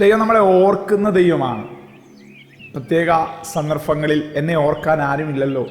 ദൈവം നമ്മളെ ഓർക്കുന്ന ദൈവമാണ്. പ്രത്യേക സന്ദർഭങ്ങളിൽ എന്നെ ഓർക്കാൻ ആരുമില്ലല്ലോ.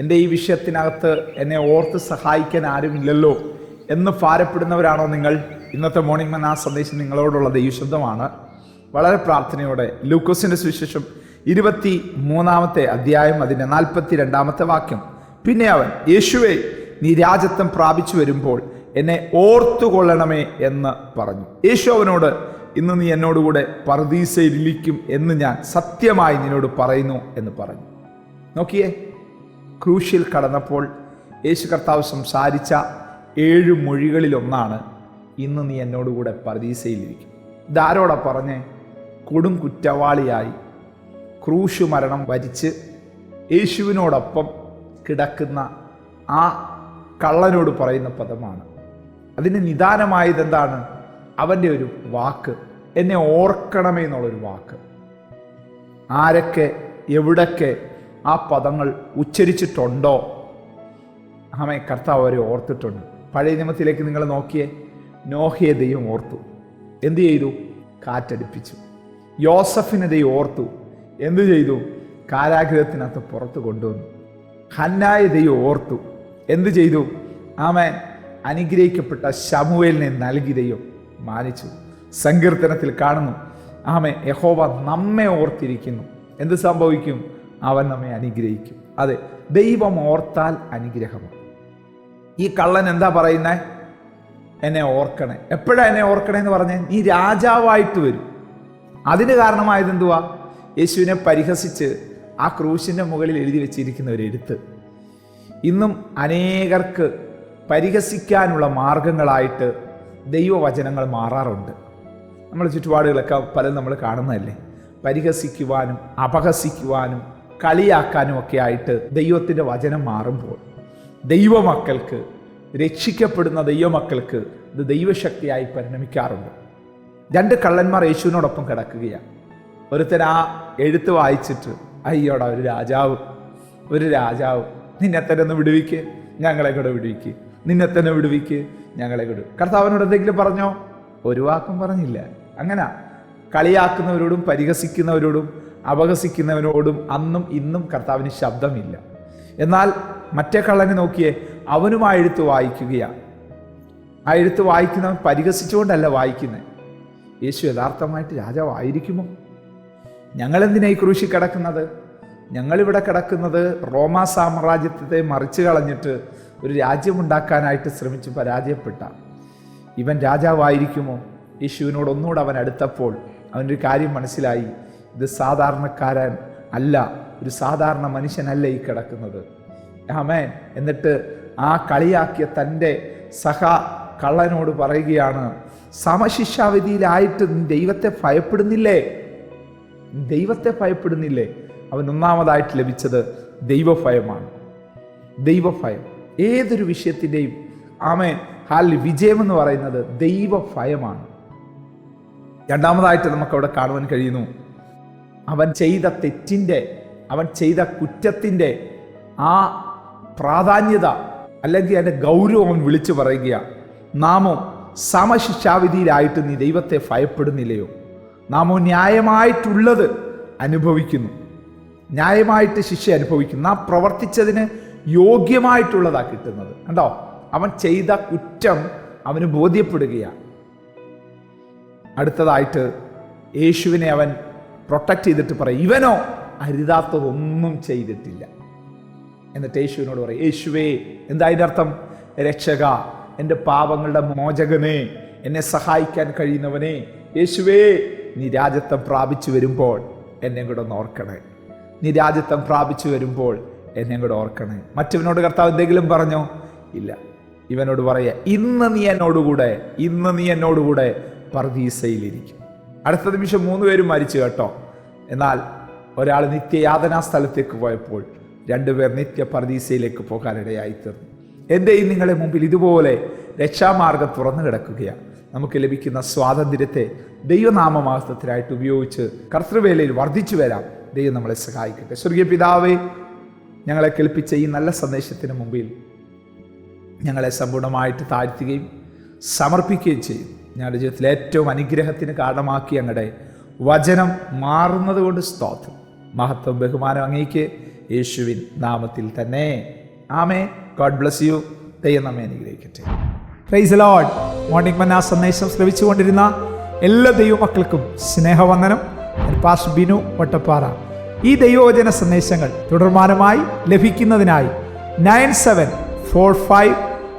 എന്റെ ഈ വിഷയത്തിനകത്ത് എന്നെ ഓർത്ത് സഹായിക്കാൻ ആരുമില്ലല്ലോ എന്ന് ഭാരപ്പെടുന്നവരാണോ നിങ്ങൾ? ഇന്നത്തെ മോർണിംഗ് മൻ ആ സന്ദേശം നിങ്ങളോടുള്ള ദൈവശബ്ദമാണ്. വളരെ പ്രാർത്ഥനയോടെ ലൂക്കോസിന്റെ സുവിശേഷം ഇരുപത്തി മൂന്നാമത്തെ അധ്യായം അതിന്റെ നാൽപ്പത്തി രണ്ടാമത്തെ വാക്യം. പിന്നെ അവൻ യേശുവെ നീ രാജത്വം പ്രാപിച്ചു വരുമ്പോൾ എന്നെ ഓർത്തുകൊള്ളണമേ എന്ന് പറഞ്ഞു. യേശു അവനോട് ഇന്ന് നീ എന്നോടുകൂടെ പർദീസയിലിരിക്കും എന്ന് ഞാൻ സത്യമായി നിന്നോട് പറയുന്നു എന്ന് പറഞ്ഞു. നോക്കിയേ ക്രൂശിൽ കടന്നപ്പോൾ യേശു കർത്താവ് സംസാരിച്ച ഏഴ് മൊഴികളിലൊന്നാണ് ഇന്ന് നീ എന്നോടുകൂടെ പർദീസയിലിരിക്കും. ഇതാരോടാ പറഞ്ഞേ? കൊടും കുറ്റവാളിയായി ക്രൂശു മരണം വരിച്ച് യേശുവിനോടൊപ്പം കിടക്കുന്ന ആ കള്ളനോട് പറയുന്ന പദമാണ്. അതിന് നിദാനമായതെന്താണ്? അവന്റെ ഒരു വാക്ക്. എന്നെ ഓർക്കണമേ എന്നുള്ളൊരു വാക്ക്. ആരൊക്കെ എവിടൊക്കെ ആ പദങ്ങൾ ഉച്ചരിച്ചിട്ടുണ്ടോ? ആമേ കർത്താവ് അവരെ ഓർത്തിട്ടുണ്ട്. പഴയ നിയമത്തിലേക്ക് നിങ്ങൾ നോക്കിയേ നോഹയെ ദൈവം ഓർത്തു. എന്തു ചെയ്തു? കാറ്റടിപ്പിച്ചു. യോസഫിനെ ദൈവം ഓർത്തു. എന്തു ചെയ്തു? കാരാഗ്രഹത്തിനകത്ത് പുറത്തു കൊണ്ടുവന്നു. ഹന്നായ ദൈവം ഓർത്തു. എന്തു ചെയ്തു? ആമേൻ അനുഗ്രഹിക്കപ്പെട്ട ശമുവേലിനെ നൽകി ദൈവം മാനിച്ചു. സങ്കീർത്തനത്തിൽ കാണുന്നു. ആമേ യഹോവ നമ്മെ ഓർത്തിരിക്കുന്നു. എന്ത് സംഭവിക്കും? അവൻ നമ്മെ അനുഗ്രഹിക്കും. അതെ ദൈവം ഓർത്താൽ അനുഗ്രഹമാണ്. ഈ കള്ളൻ എന്താ പറയുന്നേ? എന്നെ ഓർക്കണേ. എപ്പോഴാ എന്നെ ഓർക്കണേ എന്ന് പറഞ്ഞേ? നീ രാജാവായിട്ട് വരും. അതിന് കാരണമായത് എന്തുവാ? യേശുവിനെ പരിഹസിച്ച് ആ ക്രൂശിന്റെ മുകളിൽ എഴുതി വെച്ചിരിക്കുന്ന ഒരു എഴുത്ത്. ഇന്നും അനേകർക്ക് പരിഹസിക്കാനുള്ള മാർഗങ്ങളായിട്ട് ദൈവവചനങ്ങൾ മാറാറുണ്ട്. നമ്മൾ ചുറ്റുപാടുകളൊക്കെ പലതും നമ്മൾ കാണുന്നതല്ലേ? പരിഹസിക്കുവാനും അപഹസിക്കുവാനും കളിയാക്കാനും ഒക്കെ ആയിട്ട് ദൈവത്തിന്റെ വചനം മാറുമ്പോൾ ദൈവമക്കൾക്ക് രക്ഷിക്കപ്പെടുന്ന ദൈവമക്കൾക്ക് ഇത് ദൈവശക്തിയായി പരിണമിക്കാറുണ്ട്. രണ്ട് കള്ളന്മാർ യേശുവിനോടൊപ്പം കിടക്കുകയാണ്. ഒരുത്തൻ ആ എഴുത്ത് വായിച്ചിട്ട് അയ്യോടാ ഒരു രാജാവ് ഒരു രാജാവ് നിന്നെ തന്നെ ഒന്ന് വിടുവിക്ക് ഞങ്ങളെ കൂടെ വിടുവിക്ക് നിന്നെ തന്നെ വിടുവിക്ക് ഞങ്ങളെ കൂടെ കർത്താവിനോട് എന്തെങ്കിലും പറഞ്ഞോ? ഒരു വാക്കും പറഞ്ഞില്ല. അങ്ങനെ. കളിയാക്കുന്നവരോടും പരിഹസിക്കുന്നവരോടും അപഹസിക്കുന്നവരോടും അന്നും ഇന്നും കർത്താവിന് ശബ്ദമില്ല. എന്നാൽ മറ്റേ കള്ളനെ നോക്കിയേ അവനും ആ എഴുത്ത് വായിക്കുകയാണ് ആ എഴുത്ത് വായിക്കുന്നവൻ പരിഹസിച്ചുകൊണ്ടല്ല വായിക്കുന്നത് യേശു യഥാർത്ഥമായിട്ട് രാജാവായിരിക്കുമോ? ഞങ്ങളെന്തിനാ ഈ ക്രൂശി കിടക്കുന്നത്? ഞങ്ങളിവിടെ കിടക്കുന്നത് റോമാ സാമ്രാജ്യത്തെ മറിച്ചു കളഞ്ഞിട്ട് ഒരു രാജ്യമുണ്ടാക്കാനായിട്ട് ശ്രമിച്ച് പരാജയപ്പെട്ട ഇവൻ രാജാവായിരിക്കുമോ? യേശുവിനോട് ഒന്നുകൂടെ അവൻ അടുത്തപ്പോൾ അവനൊരു കാര്യം മനസ്സിലായി. ഇത് സാധാരണക്കാരൻ അല്ല ഒരു സാധാരണ മനുഷ്യനല്ല ഈ കിടക്കുന്നത്. ആമേൻ. എന്നിട്ട് ആ കളിയാക്കിയ തന്റെ സഹ കള്ളനോട് പറയുകയാണ് സമശിക്ഷാവിധിയിലായിട്ട് ദൈവത്തെ ഭയപ്പെടുന്നില്ലേ? ദൈവത്തെ ഭയപ്പെടുന്നില്ലേ? അവൻ ഒന്നാമതായിട്ട് ലഭിച്ചത് ദൈവഭയമാണ്. ദൈവഭയം. ഏതൊരു വിഷയത്തിന്റെയും ആമേൻ ഹാൽ വിജയം എന്ന് പറയുന്നത് ദൈവഭയമാണ്. രണ്ടാമതായിട്ട് നമുക്കവിടെ കാണുവാൻ കഴിയുന്നു അവൻ ചെയ്ത തെറ്റിന്റെ അവൻ ചെയ്ത കുറ്റത്തിന്റെ ആ പ്രാധാന്യത അല്ലെങ്കിൽ അതിന്റെ ഗൗരവം അവൻ വിളിച്ചു പറയുകയാണ് നാമോ സമശിക്ഷാവിധിയിലായിട്ട് നീ ദൈവത്തെ ഭയപ്പെടുന്നില്ലയോ? നാമോ ന്യായമായിട്ടുള്ളത് അനുഭവിക്കുന്നു. ന്യായമായിട്ട് ശിക്ഷ അനുഭവിക്കുന്നു. നാം പ്രവർത്തിച്ചതിന് യോഗ്യമായിട്ടുള്ളതാണ് കിട്ടുന്നത്. കണ്ടോ? അവൻ ചെയ്ത കുറ്റം അവന് ബോധ്യപ്പെടുകയാണ്. അടുത്തതായിട്ട് യേശുവിനെ അവൻ പ്രൊട്ടക്റ്റ് ചെയ്തിട്ട് പറയും ഇവനോ അരുതാത്തതൊന്നും ചെയ്തിട്ടില്ല. എന്നിട്ട് യേശുവിനോട് പറയും യേശുവേ എന്താ അതിന്റെ അർത്ഥം രക്ഷക എന്റെ പാപങ്ങളുടെ മോചകനെ എന്നെ സഹായിക്കാൻ കഴിയുന്നവനെ യേശുവേ നീ രാജ്യത്വം പ്രാപിച്ചു വരുമ്പോൾ എന്നെ കൂടെ ഒന്ന് ഓർക്കണേ. നീ രാജ്യത്വം പ്രാപിച്ചു വരുമ്പോൾ എന്നെ കൂടെ ഓർക്കണേ. മറ്റവനോട് കർത്താവ് എന്തെങ്കിലും പറഞ്ഞോ? ഇല്ല. ഇവനോട് പറയുക ഇന്ന് നീ എന്നോടുകൂടെ ഇന്ന് നീ എന്നോടുകൂടെ പർദീസയിലിരിക്കും. അടുത്ത നിമിഷം മൂന്ന് പേരും മരിച്ചു കേട്ടോ. എന്നാൽ ഒരാൾ നിത്യയാതനാ സ്ഥലത്തേക്ക് പോയപ്പോൾ രണ്ടുപേർ നിത്യ പർദീസയിലേക്ക് പോകാനിടയായി തീർന്നു. ഈ നിങ്ങളെ മുമ്പിൽ ഇതുപോലെ രക്ഷാമാർഗം തുറന്നു കിടക്കുകയാണ്. നമുക്ക് ലഭിക്കുന്ന സ്വാതന്ത്ര്യത്തെ ദൈവനാമമാസത്തിനായിട്ട് ഉപയോഗിച്ച് കർത്തൃവേലയിൽ വർദ്ധിച്ചു വരാം. ദൈവം നമ്മളെ സഹായിക്കട്ടെ. സ്വർഗീയ പിതാവേ ഞങ്ങളെ കേൾപ്പിച്ച ഈ നല്ല സന്ദേശത്തിന് മുമ്പിൽ ഞങ്ങളെ സമ്പൂർണമായിട്ട് താഴ്ത്തുകയും സമർപ്പിക്കുകയും ചെയ്യും. ഞങ്ങളുടെ ജീവിതത്തിൽ ഏറ്റവും അനുഗ്രഹത്തിന് കാരണമാക്കി ഞങ്ങളുടെ വചനം മാറുന്നത് കൊണ്ട് സ്തോത്രം. മഹത്വം ബഹുമാനം അങ്ങേക്ക് യേശുവിൻ നാമത്തിൽ തന്നെ. ആമേ ഗോഡ് ബ്ലസ് യു ദൈവം നമ്മെ അനുഗ്രഹിക്കട്ടെ. പ്രൈസ് ലോഡ് മോർണിംഗ് മന്ന സന്ദേശം ശ്രമിച്ചുകൊണ്ടിരുന്ന എല്ലാ ദൈവമക്കൾക്കും സ്നേഹവന്ദനം. പാസ് ബിനു വട്ടപ്പാറ ഈ ദൈവവചന സന്ദേശങ്ങൾ തുടർമാനമായി ലഭിക്കുന്നതിനായി nine seven four five